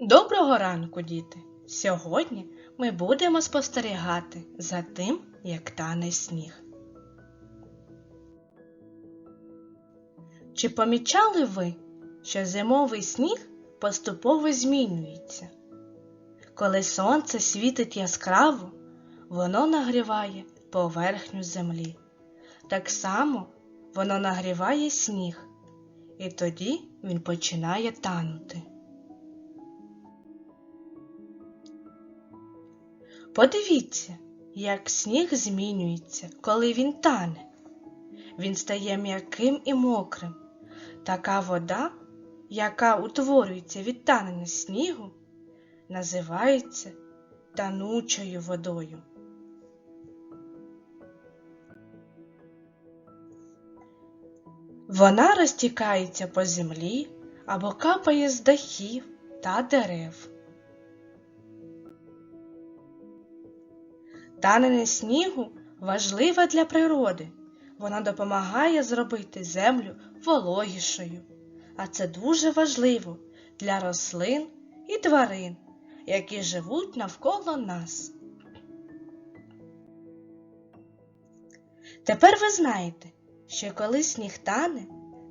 Доброго ранку, діти! Сьогодні ми будемо спостерігати за тим, як тане сніг. Чи помічали ви, що зимовий сніг поступово змінюється? Коли сонце світить яскраво, воно нагріває поверхню землі. Так само воно нагріває сніг, і тоді він починає танути. Подивіться, як сніг змінюється, коли він тане. Він стає м'яким і мокрим. Така вода, яка утворюється від танення снігу, називається танучою водою. Вона розтікається по землі або капає з дахів та дерев. Танення снігу важливе для природи. Вона допомагає зробити землю вологішою. А це дуже важливо для рослин і тварин, які живуть навколо нас. Тепер ви знаєте, що коли сніг тане,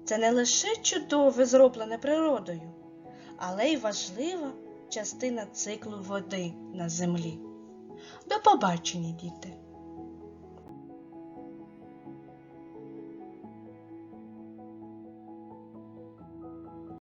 це не лише чудове зроблене природою, але й важлива частина циклу води на землі. До побачення, діти!